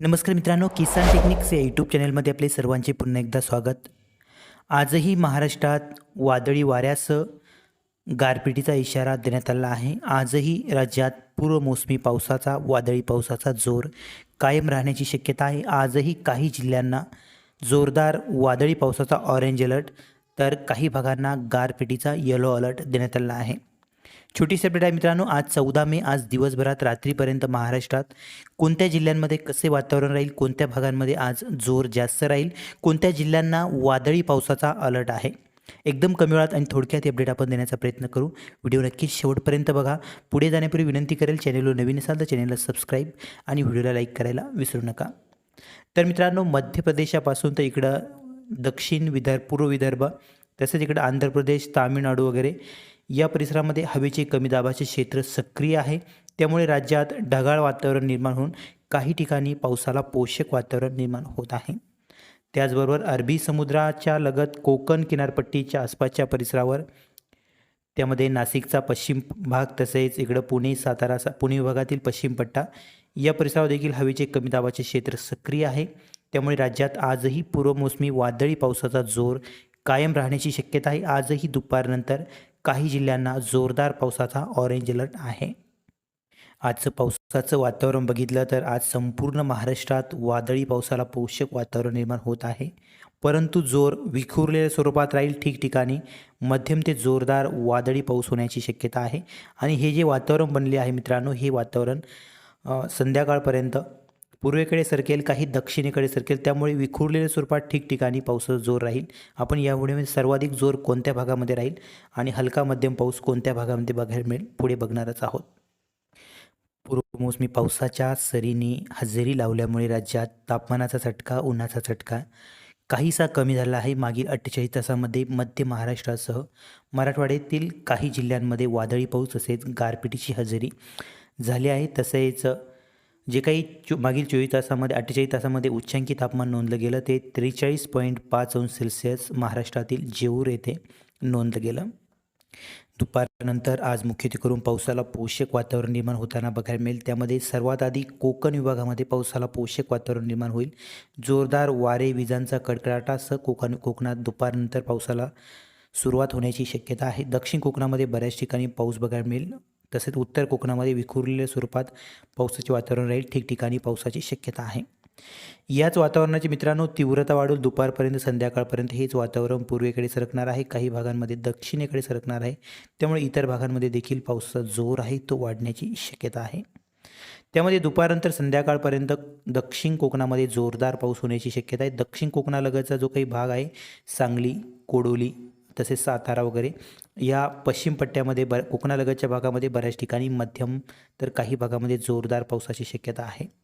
नमस्कार मित्रांनो किसान टेक्निक्स या यूट्यूब चॅनलमध्ये आपले सर्वांचे पुन्हा एकदा स्वागत. आजही महाराष्ट्रात वादळी वाऱ्यासह गारपिटीचा इशारा देण्यात आला आहे. आजही राज्यात पूर्वमोसमी पावसाचा वादळी पावसाचा जोर कायम राहण्याची शक्यता आहे. आजही काही जिल्ह्यांना जोरदार वादळी पावसाचा ऑरेंज अलर्ट तर काही भागांना गारपिटीचा येलो अलर्ट देण्यात आला आहे. छोटी अपडेट आहे मित्रांनो आज चौदा मे आज दिवसभरात रात्रीपर्यंत महाराष्ट्रात कोणत्या जिल्ह्यांमध्ये कसे वातावरण राहील कोणत्या भागांमध्ये आज जोर जास्त राहील कोणत्या जिल्ह्यांना वादळी पावसाचा अलर्ट आहे? एकदम कमी वेळात आणि थोडक्यात अपडेट आपण देण्याचा प्रयत्न करू. व्हिडिओ नक्कीच शेवटपर्यंत बघा. पुढे जाण्यापूर्वी विनंती करेल चॅनलवर नवीन असाल तर चॅनलला सबस्क्राईब आणि व्हिडिओला लाईक करायला विसरू नका. तर मित्रांनो मध्य प्रदेशापासून तर इकडं दक्षिण विदर्भ पूर्व विदर्भ तसेच इकडं आंध्र प्रदेश तामिळनाडू वगैरे या परिसरामध्ये हवेचे कमी दाबाचे क्षेत्र सक्रिय आहे. त्यामुळे राज्यात ढगाळ वातावरण निर्माण होऊन काही ठिकाणी पावसाला पोषक वातावरण निर्माण होत आहे. त्याचबरोबर अरबी समुद्राच्या लगत कोकण किनारपट्टीच्या आसपासच्या परिसरावर त्यामध्ये नाशिकचा पश्चिम भाग तसेच इकडं पुणे सातारा सा पुणे विभागातील पश्चिम पट्टा या परिसरावर देखील हवेचे कमी दाबाचे क्षेत्र सक्रिय आहे. त्यामुळे राज्यात आजही पूर्वमोसमी वादळी पावसाचा जोर कायम राहण्याची शक्यता आहे. आजही दुपारनंतर काही जिल्ह्यांना जोरदार पावसाचा ऑरेंज अलर्ट आहे. आजचं पावसाचं वातावरण बघितलं तर आज संपूर्ण महाराष्ट्रात वादळी पावसाला पोषक वातावरण निर्माण होत आहे. परंतु जोर विखुरलेल्या स्वरूपात राहील ठिकठिकाणी. मध्यम ते जोरदार वादळी पाऊस होण्याची शक्यता आहे. आणि हे जे वातावरण बनले आहे मित्रांनो हे वातावरण संध्याकाळपर्यंत पूर्वेकडे सरकेल काही दक्षिणेकडे सरकेल त्यामुळे विखुरलेल्या स्वरूपात ठिकठिकाणी पावसाचा जोर राहील. आपण या व्हिडिओमध्ये सर्वाधिक जोर कोणत्या भागामध्ये राहील आणि हलका मध्यम पाऊस कोणत्या भागामध्ये बघायला मिळेल पुढे बघणारच आहोत. पूर्वमोसमी पावसाच्या सरीने हजेरी लावल्यामुळे राज्यात तापमानाचा चटका उन्हाचा चटका काहीसा कमी झाला आहे. मागील अठ्ठेचाळीस तासामध्ये मध्य महाराष्ट्रासह मराठवाड्यातील काही जिल्ह्यांमध्ये वादळी पाऊस तसेच गारपिटीची हजेरी झाली आहे. तसेच जे काही चो मागील चोवीस तासामध्ये अठ्ठेचाळीस तासामध्ये उच्चांकी तापमान नोंदलं गेलं ते त्रेचाळीस पॉईंट पाच अंश सेल्सिअस महाराष्ट्रातील जेऊर येथे नोंदलं गेलं. दुपारनंतर आज मुख्यत्वे करून पावसाला पोषक वातावरण निर्माण होताना बघायला मिळेल. त्यामध्ये सर्वात आधी कोकण विभागामध्ये पावसाला पोषक वातावरण निर्माण होईल. जोरदार वारे विजांचा कडकडाटासह कोकण कोकणात दुपारनंतर पावसाला सुरुवात होण्याची शक्यता आहे. दक्षिण कोकणामध्ये बऱ्याच ठिकाणी पाऊस बघायला मिळेल. तसेच उत्तर कोकणामध्ये विखुरलेल्या स्वरूपात पावसाचे वातावरण राहील. ठिकठिकाणी पावसाची शक्यता आहे. याच वातावरणाची मित्रांनो तीव्रता वाढून दुपारपर्यंत संध्याकाळपर्यंत हेच वातावरण पूर्वेकडे सरकणार आहे. काही भागांमध्ये दक्षिणेकडे सरकणार आहे. त्यामुळे इतर भागांमध्ये देखील पावसाचा जोर आहे तो वाढण्याची शक्यता आहे. त्यामध्ये दुपारनंतर संध्याकाळपर्यंत दक्षिण कोकणामध्ये जोरदार पाऊस होण्याची शक्यता आहे. दक्षिण कोकणालगतचा जो काही भाग आहे सांगली कोडोली तसेच सातारा वगैरे या पश्चिम पट्ट्यामध्ये ब कोकणालगतच्या भागामध्ये बऱ्याच ठिकाणी मध्यम तर काही भागामध्ये जोरदार पावसाची शक्यता आहे.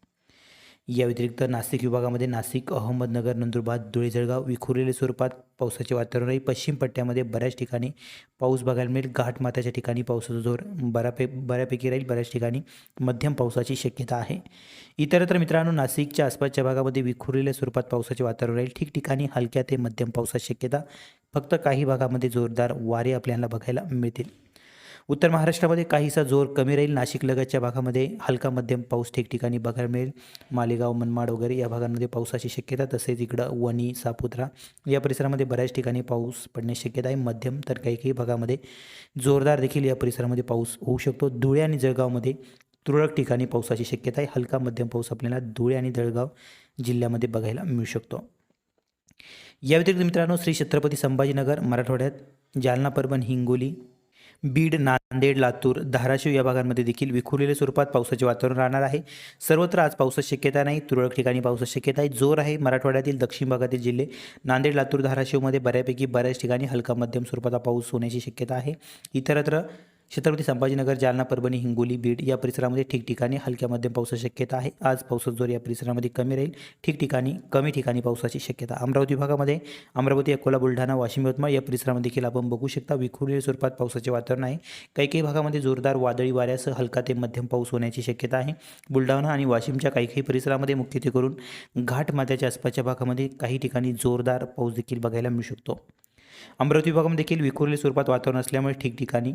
या व्यतिरिक्त नाशिक विभागामध्ये नाशिक अहमदनगर नंदुरबार धुळे जळगाव विखुरलेल्या स्वरूपात पावसाचे वातावरण राहील पश्चिम पट्ट्यामध्ये बऱ्याच ठिकाणी पाऊस बघायला मिळेल. घाटमाथ्याच्या ठिकाणी पावसाचा जोर बऱ्यापै बऱ्यापैकी राहील. बऱ्याच ठिकाणी मध्यम पावसाची शक्यता आहे. इतरत्र मित्रांनो नाशिकच्या आसपासच्या भागामध्ये विखुरलेल्या स्वरूपात पावसाचे वातावरण राहील. ठिकठिकाणी हलक्या ते मध्यम पावसाची शक्यता. फक्त काही भागामध्ये जोरदार वारे आपल्याला बघायला मिळतील. उत्तर महाराष्ट्रामध्ये काहीसा जोर कमी राहील. नाशिक लगतच्या भागामध्ये हलका मध्यम पाऊस ठिकठिकाणी बघायला मिळेल. मालेगाव मनमाड वगैरे या भागांमध्ये पावसाची शक्यता तसेच इकडं वणी सापुत्रा या परिसरामध्ये बऱ्याच ठिकाणी पाऊस पडण्याची शक्यता आहे. मध्यम तर काही काही भागामध्ये जोरदार देखील या परिसरामध्ये पाऊस होऊ शकतो. धुळे आणि जळगावमध्ये तुरळक ठिकाणी पावसाची शक्यता आहे. हलका मध्यम पाऊस आपल्याला धुळे आणि जळगाव जिल्ह्यामध्ये बघायला मिळू शकतो. या व्यतिरिक्त मित्रांनो श्री छत्रपती संभाजीनगर मराठवाड्यात जालना परभण हिंगोली बीड नांदेड लातूर धाराशिव या भागांमध्ये देखील विखुरलेल्या स्वरूपात पावसाचे वातावरण राहणार आहे. सर्वत्र आज पावसाची शक्यता नाही. तुरळक ठिकाणी पावसाची शक्यता आहे. जोर आहे मराठवाड्यातील दक्षिण भागातील जिल्हे. नांदेड लातूर धाराशिवमध्ये बऱ्यापैकी बऱ्याच ठिकाणी हलका मध्यम स्वरूपाचा पाऊस होण्याची शक्यता आहे. इतरत्र छत्रपती संभाजीनगर जालना परभणी हिंगोली बीड या परिसरामध्ये ठिकठिकाणी हलक्या मध्यम पावसाची शक्यता आहे. आज पावसाचा जोर या परिसरामध्ये कमी राहील. ठिकठिकाणी कमी ठिकाणी पावसाची शक्यता. अमरावती भागामध्ये अमरावती अकोला बुलढाणा वाशिम यवतमाळ या परिसरामध्ये देखील आपण बघू शकता विखुरलेल्या स्वरूपात पावसाचे वातावरण आहे. काही काही भागामध्ये जोरदार वादळी वाऱ्यासह हलका ते मध्यम पाऊस होण्याची शक्यता आहे. बुलढाणा आणि वाशिमच्या काही काही परिसरामध्ये मुख्यत्वे करून घाट माथ्याच्या आसपासच्या भागामध्ये काही ठिकाणी जोरदार पाऊस देखील बघायला मिळू शकतो. अमरावती विभागामध्ये देखील विखुरले स्वरूपात वातावरण असल्यामुळे ठिकठिकाणी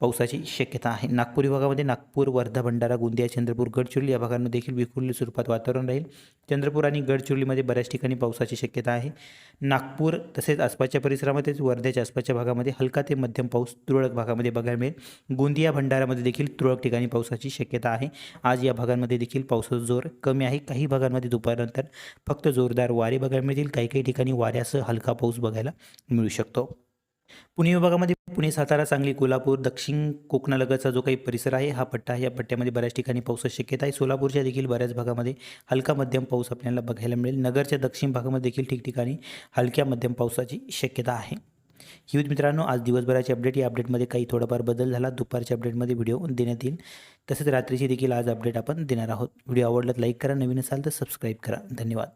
पावसाची शक्यता आहे. नागपूर विभागामध्ये नागपूर वर्धा भंडारा गोंदिया चंद्रपूर गडचिरोली या भागांमध्ये देखील विखुरलेल्या स्वरूपात वातावरण राहील. चंद्रपूर आणि गडचिरोलीमध्ये बऱ्याच ठिकाणी पावसाची शक्यता आहे. नागपूर तसेच आसपासच्या परिसरामध्येच वर्ध्याच्या आसपासच्या भागामध्ये हलका ते मध्यम पाऊस तुरळक भागामध्ये बघायला मिळेल. गोंदिया भंडारामध्ये देखील तुरळक ठिकाणी पावसाची शक्यता आहे. आज या भागांमध्ये देखील पावसाचा जोर कमी आहे. काही भागांमध्ये दुपारनंतर फक्त जोरदार वारे बघायला मिळतील. काही काही ठिकाणी वाऱ्यासह हलका पाऊस बघायला मिळू शकतो. पुणे विभागामध्ये पुणे सातारा सांगली कोल्हापूर दक्षिण कोकणालगतचा जो काही परिसर आहे हा पट्टा आहे. या पट्ट्यामध्ये बऱ्याच ठिकाणी पावसाची शक्यता आहे. सोलापूरच्या देखील बऱ्याच भागामध्ये हलका मध्यम पाऊस आपल्याला बघायला मिळेल. नगरच्या दक्षिण भागामध्ये देखील ठिकठिकाणी हलक्या मध्यम पावसाची शक्यता आहे. ही मित्रांनो आज दिवसभराचे अपडेट. या अपडेटमध्ये काही थोडाफार बदल झाला. दुपारच्या अपडेटमध्ये व्हिडिओ देण्यात येईल. तसेच रात्रीची देखील आज अपडेट आपण देणार आहोत. व्हिडिओ आवडला लाईक करा. नवीन असाल तर सबस्क्राईब करा. धन्यवाद.